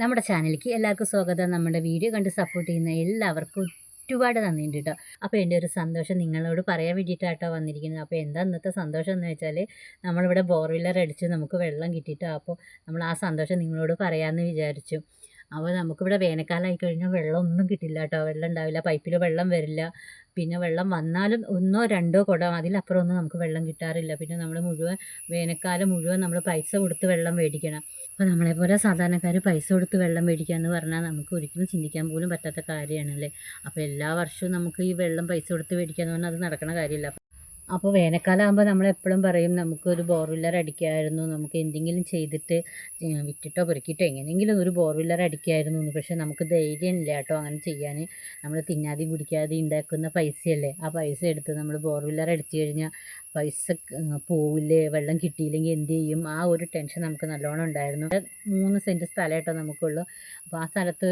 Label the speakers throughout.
Speaker 1: നമ്മുടെ ചാനലിലേക്ക് എല്ലാവർക്കും സ്വാഗതം. നമ്മുടെ വീഡിയോ കണ്ട് സപ്പോർട്ട് ചെയ്യുന്ന എല്ലാവർക്കും ഒരുപാട് നന്ദിയുണ്ട് കേട്ടോ അപ്പോൾ എന്റെ ഒരു സന്തോഷം നിങ്ങളോട് പറയാൻ വേണ്ടിയിട്ടാട്ടോ വന്നിരിക്കുന്നത്. അപ്പോൾ എന്താ ഇന്നത്തെ സന്തോഷം എന്ന് വെച്ചാൽ നമ്മളിവിടെ ബോർവില്ലർ അടിച്ച് നമുക്ക് വെള്ളം കിട്ടിയിട്ടോ. അപ്പോൾ നമ്മൾ ആ സന്തോഷം നിങ്ങളോട് പറയാമെന്ന് വിചാരിച്ചു. അപ്പോൾ നമുക്കിവിടെ വേനൽക്കാലമായി കഴിഞ്ഞാൽ വെള്ളം ഒന്നും കിട്ടില്ല കേട്ടോ. വെള്ളം ഉണ്ടാവില്ല പൈപ്പിൽ വെള്ളം വരില്ല. പിന്നെ വെള്ളം വന്നാലും ഒന്നോ രണ്ടോ കുടം അതിലപ്പുറം ഒന്നും നമുക്ക് വെള്ളം കിട്ടാറില്ല. പിന്നെ നമ്മൾ മുഴുവൻ വേനൽക്കാലം മുഴുവൻ നമ്മൾ പൈസ കൊടുത്ത് വെള്ളം മേടിക്കണം. അപ്പോൾ നമ്മളെപ്പോലെ സാധാരണക്കാർ പൈസ കൊടുത്ത് വെള്ളം മേടിക്കുക എന്ന് പറഞ്ഞാൽ നമുക്ക് ഒരിക്കലും ചിന്തിക്കാൻ പോലും പറ്റാത്ത കാര്യമാണല്ലേ അപ്പോൾ എല്ലാ വർഷവും നമുക്ക് ഈ വെള്ളം പൈസ കൊടുത്ത് മേടിക്കുക എന്ന് പറഞ്ഞാൽ അത് നടക്കുന്ന കാര്യമില്ല. അപ്പോൾ വേനൽക്കാലം ആകുമ്പോൾ നമ്മൾ എപ്പോഴും പറയും നമുക്കൊരു ബോർവില്ലർ അടിക്കായിരുന്നു നമുക്ക് എന്തെങ്കിലും ചെയ്തിട്ട് വിറ്റിട്ടോ പെറുക്കിയിട്ടോ എങ്ങനെയെങ്കിലും ഒരു ബോർവില്ലർ അടിക്കായിരുന്നു എന്ന്. പക്ഷേ നമുക്ക് ധൈര്യം ഇല്ല കേട്ടോ അങ്ങനെ ചെയ്യാൻ നമ്മൾ തിന്നാതെയും കുടിക്കാതെയും ഉണ്ടാക്കുന്ന പൈസയല്ലേ? ആ പൈസ എടുത്ത് നമ്മൾ ബോർവില്ലർ അടിച്ചു കഴിഞ്ഞാൽ പൈസ പോവില്ലേ? വെള്ളം കിട്ടിയില്ലെങ്കിൽ എന്ത് ചെയ്യും? ആ ഒരു ടെൻഷൻ നമുക്ക് നല്ലോണം ഉണ്ടായിരുന്നു. മൂന്ന് സെന്റ് സ്ഥലമായിട്ടോ നമുക്കുള്ളൂ. അപ്പോൾ ആ സ്ഥലത്ത്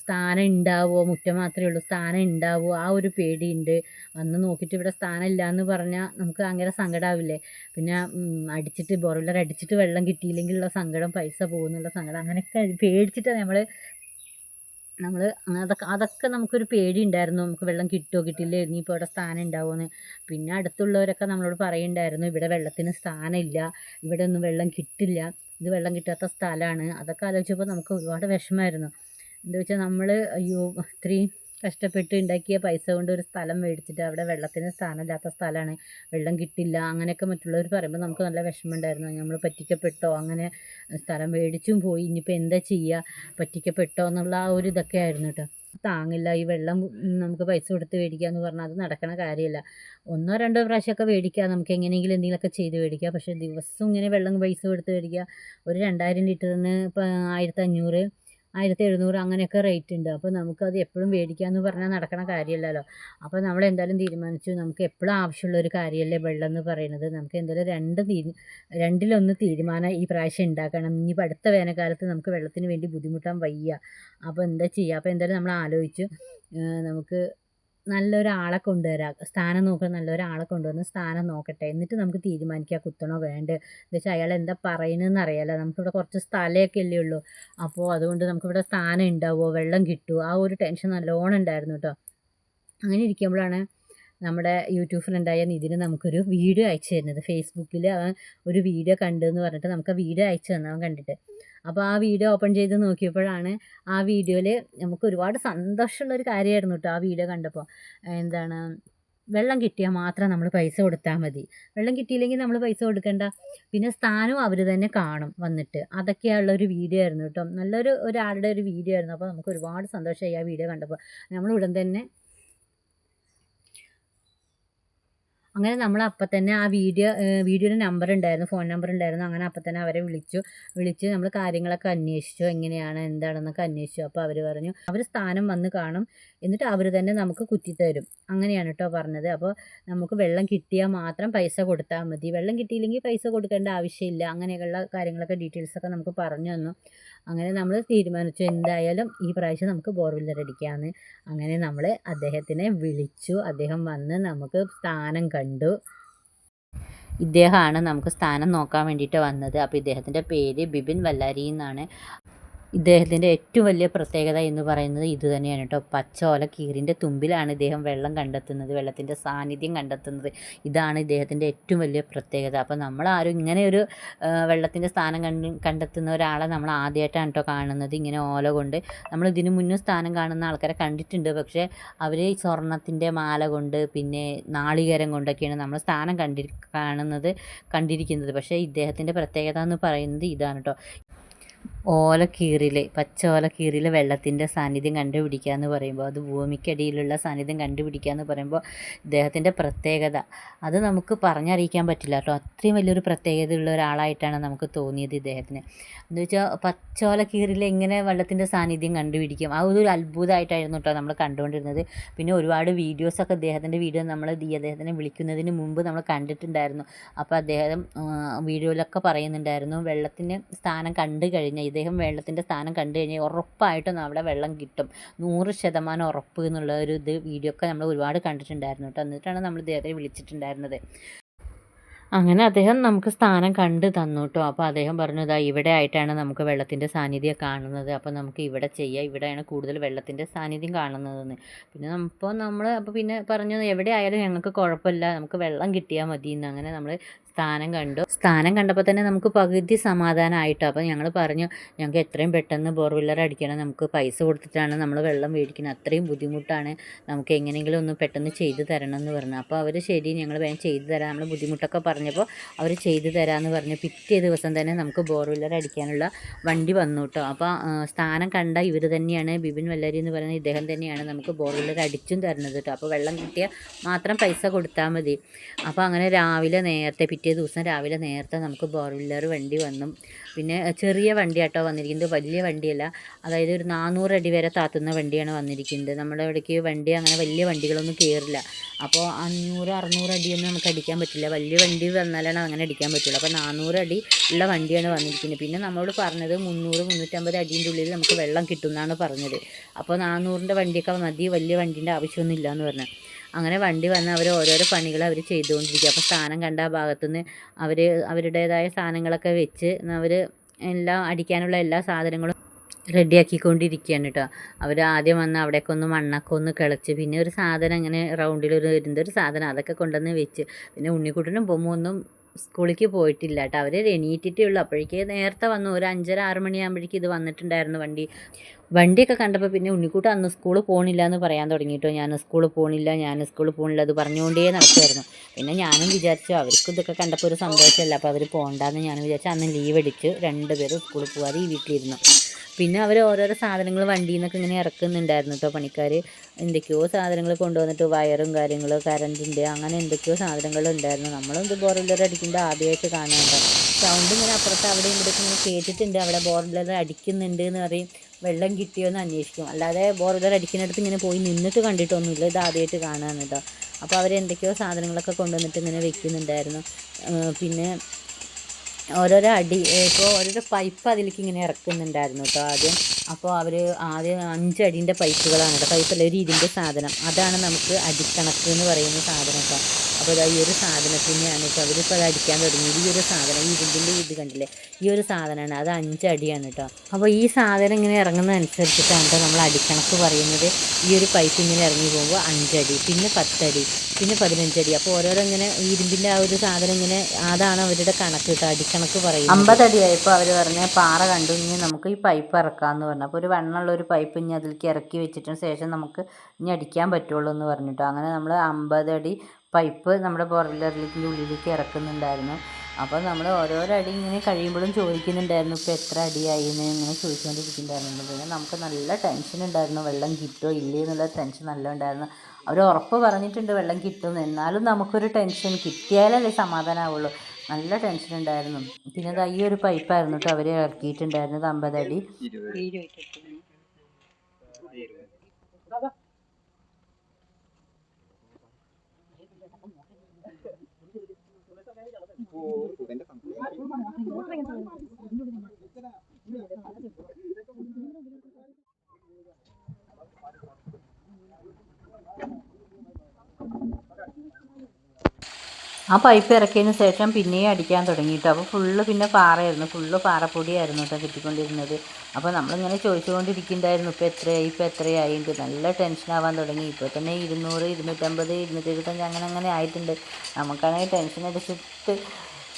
Speaker 1: സ്ഥാനം ഉണ്ടാവുമോ മുറ്റം മാത്രമേ ഉള്ളൂ സ്ഥാനം ഉണ്ടാവുമോ ആ ഒരു പേടിയുണ്ട്. വന്ന് നോക്കിയിട്ട് ഇവിടെ സ്ഥാനം ഇല്ല എന്ന് പറഞ്ഞാൽ നമുക്ക് ഭയങ്കര സങ്കടമാവില്ലേ പിന്നെ അടിച്ചിട്ട് ബോർവില്ലർ അടിച്ചിട്ട് വെള്ളം കിട്ടിയില്ലെങ്കിലുള്ള സങ്കടം പൈസ പോകുന്നുള്ള സങ്കടം അങ്ങനെയൊക്കെ പേടിച്ചിട്ട് നമ്മൾ നമ്മൾ അതൊക്കെ അതൊക്കെ നമുക്കൊരു പേടി ഉണ്ടായിരുന്നു നമുക്ക് വെള്ളം കിട്ടുമോ കിട്ടില്ലേ ഇനിയിപ്പോൾ ഇവിടെ സ്ഥാനം ഉണ്ടാവുമെന്ന് പിന്നെ അടുത്തുള്ളവരൊക്കെ നമ്മളോട് പറയുന്നുണ്ടായിരുന്നു ഇവിടെ വെള്ളത്തിന് സ്ഥാനമില്ല ഇവിടെ ഒന്നും വെള്ളം കിട്ടില്ല. ഇത് വെള്ളം കിട്ടാത്ത സ്ഥലമാണ് അതൊക്കെ ആലോചിച്ചപ്പോൾ നമുക്ക് ഒരുപാട് വിഷമമായിരുന്നു. എന്താ വെച്ചാൽ നമ്മൾ അയ്യോ ഇത്രയും കഷ്ടപ്പെട്ട് ഉണ്ടാക്കിയ പൈസ കൊണ്ട് ഒരു സ്ഥലം മേടിച്ചിട്ട് അവിടെ വെള്ളത്തിന് സ്ഥാനമില്ലാത്ത സ്ഥലമാണ് വെള്ളം കിട്ടില്ല അങ്ങനെയൊക്കെ മറ്റുള്ളവർ പറയുമ്പോൾ നമുക്ക് നല്ല വിഷമമുണ്ടായിരുന്നു. നമ്മൾ പറ്റിക്കപ്പെട്ടോ അങ്ങനെ സ്ഥലം മേടിച്ചും പോയി ഇനിയിപ്പോൾ എന്താ ചെയ്യുക പറ്റിക്കപ്പെട്ടോ എന്നുള്ള ആ ഒരു ഇതൊക്കെ ആയിരുന്നു കേട്ടോ. താങ്ങില്ല ഈ വെള്ളം നമുക്ക് പൈസ കൊടുത്ത് മേടിക്കുക എന്ന് പറഞ്ഞാൽ അത് നടക്കണ കാര്യമില്ല ഒന്നോ രണ്ടോ പ്രാവശ്യമൊക്കെ മേടിക്കുക നമുക്ക് എങ്ങനെയെങ്കിലും എന്തെങ്കിലുമൊക്കെ ചെയ്ത് മേടിക്കുക പക്ഷേ ദിവസവും ഇങ്ങനെ വെള്ളം പൈസ കൊടുത്ത് മേടിക്കുക ഒരു രണ്ടായിരം ലിറ്ററിന് ഇപ്പോൾ ആയിരത്തി അഞ്ഞൂറ് ആയിരത്തി എഴുന്നൂറ് അങ്ങനെയൊക്കെ റേറ്റ് ഉണ്ട്. അപ്പോൾ നമുക്കത് എപ്പോഴും മേടിക്കാമെന്ന് പറഞ്ഞാൽ നടക്കണ കാര്യമല്ലല്ലോ അപ്പോൾ നമ്മൾ എന്തായാലും തീരുമാനിച്ചു. നമുക്ക് എപ്പോഴും ആവശ്യമുള്ള ഒരു കാര്യമല്ലേ വെള്ളം എന്ന് പറയുന്നത്. നമുക്ക് എന്തായാലും രണ്ട് തീരു രണ്ടിലൊന്ന് തീരുമാനം ഈ പ്രാവശ്യം ഉണ്ടാക്കണം ഇനി അടുത്ത വേനൽക്കാലത്ത് നമുക്ക് വെള്ളത്തിന് വേണ്ടി ബുദ്ധിമുട്ടാൻ വയ്യ. അപ്പോൾ എന്താ ചെയ്യുക അപ്പോൾ എന്തായാലും നമ്മൾ ആലോചിച്ചു. നമുക്ക് നല്ലൊരാളെ കൊണ്ടുവരാം സ്ഥാനം നോക്കാൻ നല്ലൊരാളെ കൊണ്ടുവന്ന് സ്ഥാനം നോക്കട്ടെ. എന്നിട്ട് നമുക്ക് തീരുമാനിക്കാം കുത്തണോ വേണ്ട എന്നുവെച്ചാൽ അയാൾ എന്താ പറയുന്നതെന്ന് അറിയാലോ. നമുക്കിവിടെ കുറച്ച് സ്ഥലമൊക്കെ അല്ലേ ഉള്ളൂ. അപ്പോൾ അതുകൊണ്ട് നമുക്കിവിടെ സ്ഥാനം ഉണ്ടാവുമോ? വെള്ളം കിട്ടുമോ? ആ ഒരു ടെൻഷൻ നല്ലോണം ഉണ്ടായിരുന്നു കേട്ടോ. അങ്ങനെ ഇരിക്കുമ്പോഴാണ് നമ്മുടെ യൂട്യൂബ് ഫ്രണ്ടായ നിതിന് നമുക്കൊരു വീഡിയോ അയച്ചു തരുന്നത്. ഫേസ്ബുക്കിൽ അവൻ ഒരു വീഡിയോ കണ്ടെന്ന് പറഞ്ഞിട്ട് നമുക്ക് ആ വീഡിയോ അയച്ചു തന്നെ അവൻ കണ്ടിട്ട്. അപ്പോൾ ആ വീഡിയോ ഓപ്പൺ ചെയ്ത് നോക്കിയപ്പോഴാണ് ആ വീഡിയോയിൽ നമുക്ക് ഒരുപാട് സന്തോഷമുള്ള ഒരു കാര്യമായിരുന്നു കേട്ടോ ആ വീഡിയോ കണ്ടപ്പോൾ എന്താണ്? വെള്ളം കിട്ടിയാൽ മാത്രം നമ്മൾ പൈസ കൊടുത്താൽ മതി. വെള്ളം കിട്ടിയില്ലെങ്കിൽ നമ്മൾ പൈസ കൊടുക്കണ്ട. പിന്നെ സ്ഥാനവും അവർ തന്നെ കാണും വന്നിട്ട്. അതൊക്കെയുള്ള ഒരു വീഡിയോ ആയിരുന്നു കേട്ടോ നല്ലൊരു ഒരാളുടെ ഒരു വീഡിയോ ആയിരുന്നു. അപ്പോൾ നമുക്ക് ഒരുപാട് സന്തോഷമായി ആ വീഡിയോ കണ്ടപ്പോൾ നമ്മൾ ഉടൻ തന്നെ അങ്ങനെ നമ്മൾ അപ്പം തന്നെ ആ വീഡിയോ വീഡിയോയുടെ നമ്പർ ഉണ്ടായിരുന്നു ഫോൺ നമ്പർ ഉണ്ടായിരുന്നു അങ്ങനെ അപ്പം തന്നെ അവരെ വിളിച്ചു. വിളിച്ച് നമ്മൾ കാര്യങ്ങളൊക്കെ അന്വേഷിച്ചു. എങ്ങനെയാണ് എന്താണെന്നൊക്കെ അന്വേഷിച്ചു. അപ്പോൾ അവർ പറഞ്ഞു അവർ സ്ഥാനം വന്ന് കാണും. എന്നിട്ട് അവർ തന്നെ നമുക്ക് കുത്തിത്തരും അങ്ങനെയാണ് കേട്ടോ പറഞ്ഞത്. അപ്പോൾ നമുക്ക് വെള്ളം കിട്ടിയാൽ മാത്രം പൈസ കൊടുത്താൽ മതി. വെള്ളം കിട്ടിയില്ലെങ്കിൽ പൈസ കൊടുക്കേണ്ട ആവശ്യമില്ല. അങ്ങനെയൊക്കെയുള്ള കാര്യങ്ങളൊക്കെ ഡീറ്റെയിൽസൊക്കെ നമുക്ക് പറഞ്ഞു തന്നു. അങ്ങനെ നമ്മൾ തീരുമാനിച്ചു എന്തായാലും ഈ പ്രാവശ്യം നമുക്ക് ബോർവില്ലർ അടിക്കാമെന്ന് അങ്ങനെ നമ്മൾ അദ്ദേഹത്തിനെ വിളിച്ചു. അദ്ദേഹം വന്ന് നമുക്ക് സ്ഥാനം കണ്ടു. ഇദ്ദേഹമാണ് നമുക്ക് സ്ഥാനം നോക്കാൻ വേണ്ടിയിട്ട് വന്നത്. അപ്പോൾ ഇദ്ദേഹത്തിന്റെ പേര് ബിബിൻ വല്ലാരി എന്നാണ്. ഇദ്ദേഹത്തിന്റെ ഏറ്റവും വലിയ പ്രത്യേകത എന്ന് പറയുന്നത് ഇത് തന്നെയാണ് കേട്ടോ. പച്ചോല കീറിന്റെ തുമ്പിലാണ് ഇദ്ദേഹം വെള്ളം കണ്ടെത്തുന്നത് വെള്ളത്തിന്റെ സാന്നിധ്യം കണ്ടെത്തുന്നത്. ഇതാണ് ഇദ്ദേഹത്തിന്റെ ഏറ്റവും വലിയ പ്രത്യേകത. അപ്പോൾ നമ്മൾ ആരും ഇങ്ങനെ ഒരു വെള്ളത്തിന്റെ സ്ഥാനം കണ്ട് കണ്ടെത്തുന്ന ഒരാളെ നമ്മൾ ആദ്യമായിട്ടാണ് കേട്ടോ കാണുന്നത്. ഇങ്ങനെ ഓല കൊണ്ട് നമ്മൾ ഇതിനു മുന്നും സ്ഥാനം കാണുന്ന ആൾക്കാരെ കണ്ടിട്ടുണ്ട്. പക്ഷേ അവർ സ്വർണത്തിന്റെ മാല കൊണ്ട് പിന്നെ നാളികേരം കൊണ്ടൊക്കെയാണ് നമ്മൾ സ്ഥാനം കണ്ടി കാണുന്നത് കണ്ടിരിക്കുന്നത്. പക്ഷേ ഇദ്ദേഹത്തിന്റെ പ്രത്യേകത എന്ന് പറയുന്നത് ഇതാണ് കേട്ടോ. ഓലക്കീറിൽ പച്ച ഓലക്കീറിൽ വെള്ളത്തിന്റെ സാന്നിധ്യം കണ്ടുപിടിക്കുക എന്ന് പറയുമ്പോൾ അത് ഭൂമിക്കടിയിലുള്ള സാന്നിധ്യം കണ്ടുപിടിക്കുക എന്ന് പറയുമ്പോൾ ഇദ്ദേഹത്തിന്റെ പ്രത്യേകത. അത് നമുക്ക് പറഞ്ഞറിയിക്കാൻ പറ്റില്ല കേട്ടോ. അത്രയും വലിയൊരു പ്രത്യേകതയുള്ള ഒരാളായിട്ടാണ് നമുക്ക് തോന്നിയത് ഇദ്ദേഹത്തിന്. എന്ന് വെച്ചാൽ പച്ച ഓലക്കീറിൽ എങ്ങനെ വെള്ളത്തിന്റെ സാന്നിധ്യം കണ്ടുപിടിക്കും? ആ ഒരു അത്ഭുതമായിട്ടായിരുന്നു കേട്ടോ നമ്മൾ കണ്ടുകൊണ്ടിരുന്നത്. പിന്നെ ഒരുപാട് വീഡിയോസൊക്കെ അദ്ദേഹത്തിന്റെ വീഡിയോ നമ്മൾ ഈ അദ്ദേഹത്തിനെ വിളിക്കുന്നതിന് മുമ്പ് നമ്മൾ കണ്ടിട്ടുണ്ടായിരുന്നു. അപ്പോൾ അദ്ദേഹം വീഡിയോയിലൊക്കെ പറയുന്നുണ്ടായിരുന്നു വെള്ളത്തിന്റെ സ്ഥാനം കണ്ടു കഴിഞ്ഞാൽ ഇദ്ദേഹം വെള്ളത്തിന്റെ സ്ഥാനം കണ്ടു കഴിഞ്ഞാൽ ഉറപ്പായിട്ടും അവിടെ വെള്ളം കിട്ടും. നൂറ് ശതമാനം ഉറപ്പ് എന്നുള്ള ഒരു ഇത് വീഡിയോ ഒക്കെ നമ്മൾ ഒരുപാട് കണ്ടിട്ടുണ്ടായിരുന്നു കേട്ടോ. എന്നിട്ടാണ് നമ്മൾ ഇദ്ദേഹത്തെ വിളിച്ചിട്ടുണ്ടായിരുന്നത്. അങ്ങനെ അദ്ദേഹം നമുക്ക് സ്ഥാനം കണ്ട് തന്നു കേട്ടോ. അപ്പോൾ അദ്ദേഹം പറഞ്ഞു ഇതാ ഇവിടെ ആയിട്ടാണ് നമുക്ക് വെള്ളത്തിന്റെ സാന്നിധ്യം കാണുന്നത്. അപ്പോൾ നമുക്ക് ഇവിടെ ചെയ്യാം. ഇവിടെയാണ് കൂടുതൽ വെള്ളത്തിന്റെ സാന്നിധ്യം കാണുന്നതെന്ന്. പിന്നെ അപ്പോൾ നമ്മൾ അപ്പോൾ പിന്നെ പറഞ്ഞു എവിടെ ആയാലും ഞങ്ങൾക്ക് കുഴപ്പമില്ല. നമുക്ക് വെള്ളം കിട്ടിയാൽ മതി എന്ന് അങ്ങനെ നമ്മൾ സ്ഥാനം കണ്ടു. സ്ഥാനം കണ്ടപ്പോൾ തന്നെ നമുക്ക് പകുതി സമാധാനമായിട്ടോ അപ്പോൾ ഞങ്ങൾ പറഞ്ഞു ഞങ്ങൾക്ക് എത്രയും പെട്ടെന്ന് ബോർവെല്ലർ അടിക്കണം. നമുക്ക് പൈസ കൊടുത്തിട്ടാണ് നമ്മൾ വെള്ളം മേടിക്കുന്നത്. അത്രയും ബുദ്ധിമുട്ടാണ്. നമുക്ക് എങ്ങനെയെങ്കിലും ഒന്ന് പെട്ടെന്ന് ചെയ്തു തരണം എന്ന് പറഞ്ഞു. അപ്പോൾ അവർ ശരി ഞങ്ങൾ വേഗം ചെയ്തു തരാം. നമ്മൾ ബുദ്ധിമുട്ടൊക്കെ പറഞ്ഞപ്പോൾ അവർ ചെയ്തു തരാമെന്ന് പറഞ്ഞു. പിറ്റേ ദിവസം തന്നെ നമുക്ക് ബോർവെല്ലർ അടിക്കാനുള്ള വണ്ടി വന്നു കേട്ടോ അപ്പോൾ സ്ഥാനം കണ്ട ഇവർ തന്നെയാണ് ബിബിൻ വല്ലരി എന്ന് പറയുന്ന ഇദ്ദേഹം തന്നെയാണ് നമുക്ക് ബോർവെല്ലർ അടിച്ചും തരുന്നത് കേട്ടോ അപ്പോൾ വെള്ളം കിട്ടിയാൽ മാത്രം പൈസ കൊടുത്താൽ മതി. അപ്പോൾ അങ്ങനെ രാവിലെ നേരത്തെ പിറ്റേ ദിവസം രാവിലെ നേരത്തെ നമുക്ക് ബോർവില്ലർ വണ്ടി വന്നു. പിന്നെ ചെറിയ വണ്ടിയാട്ടോ വന്നിരിക്കുന്നത്. വലിയ വണ്ടിയല്ല. അതായത് ഒരു നാനൂറ് അടി വരെ താത്തുന്ന വണ്ടിയാണ് വന്നിരിക്കുന്നത്. നമ്മുടെ ഇവിടേക്ക് വണ്ടി അങ്ങനെ വലിയ വണ്ടികളൊന്നും കയറില്ല അപ്പോൾ അഞ്ഞൂറ് അറുന്നൂറ് അടിയൊന്നും നമുക്ക് അടിക്കാൻ പറ്റില്ല. വലിയ വണ്ടി വന്നാലാണ് അങ്ങനെ അടിക്കാൻ പറ്റുള്ളൂ. അപ്പോൾ നാനൂറ് അടി ഉള്ള വണ്ടിയാണ് വന്നിരിക്കുന്നത്. പിന്നെ നമ്മളോട് പറഞ്ഞത് മുന്നൂറ് മുന്നൂറ്റമ്പത് അടീന്റെ ഉള്ളിൽ നമുക്ക് വെള്ളം കിട്ടും എന്നാണ് പറഞ്ഞത്. അപ്പോൾ നാനൂറിന്റെ വണ്ടിയൊക്കെ മതി. വലിയ വണ്ടീന്റെ ആവശ്യമൊന്നും ഇല്ല എന്ന് പറഞ്ഞു. അങ്ങനെ വണ്ടി വന്ന് അവർ ഓരോരോ പണികൾ അവർ ചെയ്തുകൊണ്ടിരിക്കുക. അപ്പോൾ സ്ഥാനം കണ്ട ആ ഭാഗത്തുനിന്ന് അവർ അവരുടേതായ സാധനങ്ങളൊക്കെ വെച്ച് അവർ എല്ലാം അടിക്കാനുള്ള എല്ലാ സാധനങ്ങളും റെഡിയാക്കിക്കൊണ്ടിരിക്കുകയാണ് കേട്ടോ. അവർ ആദ്യം വന്ന് അവിടേക്ക് ഒന്ന് മണ്ണൊക്കെ ഒന്ന് കിളച്ച് പിന്നെ ഒരു സാധനം ഇങ്ങനെ റൗണ്ടിൽ ഒരു എന്തൊരു സാധനം അതൊക്കെ കൊണ്ടുവന്ന് വെച്ച് പിന്നെ ഉണ്ണിക്കുട്ടനും പൊമ്മൊന്നും സ്കൂളിലേക്ക് പോയിട്ടില്ല കേട്ടോ അവർ എണീറ്റിട്ടേ ഉള്ളൂ. അപ്പോഴേക്ക് നേരത്തെ വന്നു. ഒരു അഞ്ചര ആറ് മണിയാകുമ്പോഴേക്കും ഇത് വന്നിട്ടുണ്ടായിരുന്നു വണ്ടി. വണ്ടിയൊക്കെ കണ്ടപ്പോൾ പിന്നെ ഉണ്ണിക്കുട്ട അന്ന് സ്കൂളിൽ പോകണില്ല എന്ന് പറയാൻ തുടങ്ങിയിട്ടോ ഞാൻ സ്കൂളിൽ പോകണില്ല ഞാൻ സ്കൂളിൽ പോകണില്ല അത് പറഞ്ഞുകൊണ്ടേ നടക്കുമായിരുന്നു പിന്നെ ഞാനും വിചാരിച്ചു അവർക്ക് ഇതൊക്കെ കണ്ടപ്പോൾ ഒരു സന്തോഷമല്ല. അപ്പോൾ അവർ പോകണ്ടെന്ന് ഞാൻ വിചാരിച്ചു. അന്ന് ലീവ് അടിച്ച് രണ്ടുപേരും സ്കൂളിൽ പോകാതെ ഈ വീട്ടിലിരുന്നു. പിന്നെ അവർ ഓരോരോ സാധനങ്ങൾ വണ്ടിയിൽ നിന്നൊക്കെ ഇങ്ങനെ ഇറക്കുന്നുണ്ടായിരുന്നു കേട്ടോ പണിക്കാർ എന്തൊക്കെയോ സാധനങ്ങൾ കൊണ്ടുവന്നിട്ട് വയറും കാര്യങ്ങൾ കറണ്ടിന്റെ അങ്ങനെ എന്തൊക്കെയോ സാധനങ്ങൾ ഉണ്ടായിരുന്നു. നമ്മളും ഇത് ബോർവെല്ലർ അടിക്കുമ്പോൾ ആദ്യമായിട്ട് കാണാറുണ്ട് സൗണ്ട് ഇങ്ങനെ അപ്പുറത്ത് അവിടെ ഇവിടെ ഇങ്ങനെ കേട്ടിട്ടുണ്ട്. അവിടെ ബോർഡിലർ അടിക്കുന്നുണ്ട് എന്ന് പറയും. വെള്ളം കിട്ടിയോ എന്ന് അന്വേഷിക്കും. അല്ലാതെ ബോർഡിലർ അടിക്കുന്നിടത്ത് ഇങ്ങനെ പോയി നിന്നിട്ട് കണ്ടിട്ടൊന്നുമില്ല. ഇത് ആദ്യമായിട്ട് കാണാറുണ്ട് അപ്പോൾ അവർ എന്തൊക്കെയോ സാധനങ്ങളൊക്കെ കൊണ്ടുവന്നിട്ട് ഇങ്ങനെ വെക്കുന്നുണ്ടായിരുന്നു. പിന്നെ ഓരോരോ അടി ഇപ്പോൾ ഓരോരോ പൈപ്പ് അതിലേക്ക് ഇങ്ങനെ ഇറക്കുന്നുണ്ടായിരുന്നു കേട്ടോ ആദ്യം. അപ്പോൾ അവർ ആദ്യം അഞ്ച് അടീന്റെ പൈപ്പുകളാണ് കേട്ടോ പൈപ്പല്ല ഒരു ഇതിന്റെ സാധനം. അതാണ് നമുക്ക് അടിക്കണക്ക് എന്ന് പറയുന്ന സാധനം കേട്ടോ അപ്പോൾ ഇതാ ഈ ഒരു സാധനത്തിനെയാണ് കേട്ടോ അവരിപ്പോൾ അത് അടിക്കാൻ തുടങ്ങിയത്. ഈ ഒരു സാധനം ഈ ഇതിന്റെ ഇത് കണ്ടില്ലേ? ഈ ഒരു സാധനമാണ്. അത് അഞ്ചടിയാണ് കേട്ടോ അപ്പോൾ ഈ സാധനം ഇങ്ങനെ ഇറങ്ങുന്നതനുസരിച്ചിട്ടാണ് കേട്ടോ നമ്മൾ അടിക്കണക്ക് പറയുന്നത്. ഈ ഒരു പൈപ്പ് ഇങ്ങനെ ഇറങ്ങി പോകുമ്പോൾ അഞ്ചടി പിന്നെ പത്തടി പിന്നെ പതിനഞ്ചടി അപ്പോൾ ഓരോരോ ഇങ്ങനെ ഈ ഇരുമ്പിന്റെ ആ ഒരു സാധനം ഇങ്ങനെ അതാണ് അവരുടെ കണക്ക് കേട്ടോ അടിക്കണക്ക് പറയും അമ്പതടിയായപ്പോൾ അവർ പറഞ്ഞ പാറ കണ്ടു ഇനി നമുക്ക് ഈ പൈപ്പ് ഇറക്കാമെന്ന് പറഞ്ഞു. അപ്പോൾ ഒരു വെണ്ണമുള്ള ഒരു പൈപ്പ് ഇനി അതിലേക്ക് ഇറക്കി വെച്ചിട്ട് ശേഷം നമുക്ക് ഇനി അടിക്കാൻ പറ്റുള്ളൂ എന്ന് പറഞ്ഞിട്ടോ. അങ്ങനെ നമ്മൾ അമ്പതടി പൈപ്പ് നമ്മുടെ ബോർവില്ലറിലേക്ക് ഉള്ളിലേക്ക് ഇറക്കുന്നുണ്ടായിരുന്നു. അപ്പോൾ നമ്മൾ ഓരോരോ അടി ഇങ്ങനെ കഴിയുമ്പോഴും ചോദിക്കുന്നുണ്ടായിരുന്നു ഇപ്പോൾ എത്ര അടിയായി? എന്ന് ഇങ്ങനെ ചോദിച്ചുകൊണ്ടിരിക്കുന്നുണ്ടായിരുന്നു. പിന്നെ നമുക്ക് നല്ല ടെൻഷൻ ഉണ്ടായിരുന്നു. വെള്ളം കിട്ടുമോ ഇല്ലേ? എന്നുള്ള ടെൻഷൻ നല്ല ഉണ്ടായിരുന്നു. അവർ ഉറപ്പ് പറഞ്ഞിട്ടുണ്ട് വെള്ളം കിട്ടുമെന്ന് എന്നാലും നമുക്കൊരു ടെൻഷൻ കിട്ടിയാലല്ലേ സമാധാനമാവുള്ളൂ നല്ല ടെൻഷൻ ഉണ്ടായിരുന്നു പിന്നെ ഈ ഒരു പൈപ്പായിരുന്നു അവർ ഇറക്കിയിട്ടുണ്ടായിരുന്നത് അമ്പതടി ആ പൈപ്പ് ഇറക്കിയതിന് ശേഷം പിന്നെയും അടിക്കാൻ തുടങ്ങിയിട്ട്. അപ്പോൾ ഫുള്ള് പിന്നെ പാറയായിരുന്നു. ഫുള്ള് പാറപ്പൊടിയായിരുന്നു കേട്ടോ കിട്ടിക്കൊണ്ടിരുന്നത്. അപ്പോൾ നമ്മളിങ്ങനെ ചോദിച്ചുകൊണ്ടിരിക്കുന്നുണ്ടായിരുന്നു ഇപ്പോൾ എത്രയായി? ഇപ്പോൾ എത്രയായി? ഉണ്ട് നല്ല ടെൻഷനാവാൻ തുടങ്ങി. ഇപ്പോൾ തന്നെ ഇരുന്നൂറ് ഇരുന്നൂറ്റമ്പത് ഇരുന്നൂറ്റി അങ്ങനെ അങ്ങനെ ആയിട്ടുണ്ട്. നമുക്കാണെങ്കിൽ ടെൻഷൻ അടിച്ചിട്ട്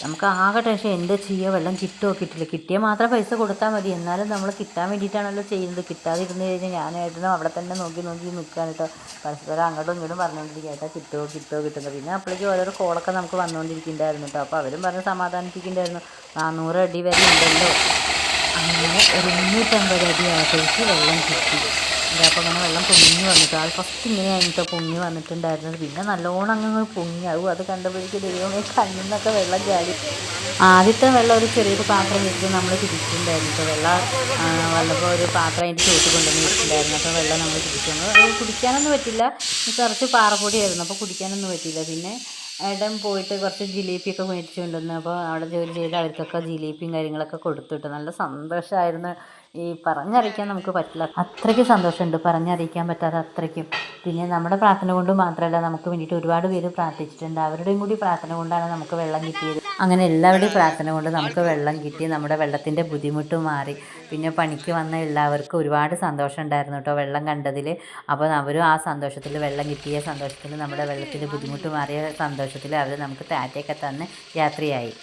Speaker 1: നമുക്ക് ആകെ ടെൻഷൻ എന്താ ചെയ്യുക വെള്ളം കിട്ടുമോ കിട്ടില്ല. കിട്ടിയാൽ മാത്രം പൈസ കൊടുത്താൽ മതി. എന്നാലും നമ്മൾ കിട്ടാൻ വേണ്ടിയിട്ടാണല്ലോ ചെയ്യുന്നത്. കിട്ടാതിരുന്ന് കഴിഞ്ഞാൽ ഞാനായിട്ടും അവിടെ തന്നെ നോക്കി നോക്കി നിൽക്കുകയാണ് കേട്ടോ പരസ്പരം അങ്ങോട്ടും ഇങ്ങോട്ടും പറഞ്ഞുകൊണ്ടിരിക്കുക ഏട്ടാ കിട്ടുമോ കിട്ടുമോ കിട്ടുന്നത് പിന്നെ അപ്പോഴേക്കും ഓരോരോ കോളൊക്കെ നമുക്ക് വന്നുകൊണ്ടിരിക്കുന്നുണ്ടായിരുന്നു കേട്ടോ അപ്പോൾ അവരും പറഞ്ഞ് സമാധാനിപ്പിക്കുന്നുണ്ടായിരുന്നു. നാനൂറ് അടി വരെ ഉണ്ടല്ലോ. അങ്ങനെ ഒരു മുന്നൂറ്റമ്പത് അടി ആയപ്പോഴേക്ക് വെള്ളം കിട്ടി. എന്താ അപ്പോൾ അങ്ങനെ വെള്ളം പൊങ്ങി വന്നിട്ട്. ആ ഫസ്റ്റ് ഇങ്ങനെയായിട്ട് പൊങ്ങി വന്നിട്ടുണ്ടായിരുന്നത്. പിന്നെ നല്ലോണം അങ്ങ് പൊങ്ങി. ആവും അത് കണ്ടപ്പോഴേക്കും ദൈവമേ കണ്ണിൽ നിന്നൊക്കെ വെള്ളം ചാടി. ആദ്യത്തെ വെള്ളം ഒരു ചെറിയൊരു പാത്രം വെച്ച് നമ്മൾ കുടിച്ചിട്ടുണ്ടായിരുന്നു. ഇപ്പോൾ വെള്ളം വന്നപ്പോൾ ഒരു പാത്രം അതിന്റെ ചോട്ട് കൊണ്ടുവന്ന് വെച്ചിട്ടുണ്ടായിരുന്നു. അപ്പോൾ വെള്ളം നമ്മൾ പിടിച്ചു അത് കുടിക്കാനൊന്നും പറ്റില്ല. കുറച്ച് പാറപ്പൊടിയായിരുന്നു. അപ്പോൾ കുടിക്കാനൊന്നും പറ്റില്ല. പിന്നെ ഏട്ടൻ പോയിട്ട് കുറച്ച് ജിലേബിയൊക്കെ മേടിച്ചു കൊണ്ടുവന്നു അപ്പോൾ അവിടെ ജോലി ചെയ്ത അവർക്കൊക്കെ ജിലേബിയും കാര്യങ്ങളൊക്കെ കൊടുത്തിട്ട് നല്ല സന്തോഷമായിരുന്നു ഈ പറഞ്ഞറിയിക്കാൻ നമുക്ക് പറ്റില്ല. അത്രയ്ക്ക് സന്തോഷമുണ്ട്. പറഞ്ഞറിയിക്കാൻ പറ്റാതെ അത്രയ്ക്കും. പിന്നെ നമ്മുടെ പ്രാർത്ഥന കൊണ്ട് മാത്രമല്ല നമുക്ക് വേണ്ടിയിട്ട് ഒരുപാട് പേര് പ്രാർത്ഥിച്ചിട്ടുണ്ട്. അവരുടെയും കൂടി പ്രാർത്ഥന കൊണ്ടാണ് നമുക്ക് വെള്ളം കിട്ടിയത്. അങ്ങനെ എല്ലാവരുടെയും പ്രാർത്ഥന കൊണ്ട് നമുക്ക് വെള്ളം കിട്ടി. നമ്മുടെ വെള്ളത്തിന്റെ ബുദ്ധിമുട്ട് മാറി. പിന്നെ പണിക്ക് വന്ന എല്ലാവർക്കും ഒരുപാട് സന്തോഷം ഉണ്ടായിരുന്നു കേട്ടോ വെള്ളം കണ്ടതിൽ. അപ്പോൾ അവരും ആ സന്തോഷത്തിൽ വെള്ളം കിട്ടിയ സന്തോഷത്തിൽ നമ്മുടെ വെള്ളത്തിന്റെ ബുദ്ധിമുട്ട് മാറിയ സന്തോഷത്തിൽ അവർ നമുക്ക് ടാറ്റയൊക്കെ തന്ന് യാത്രയായി.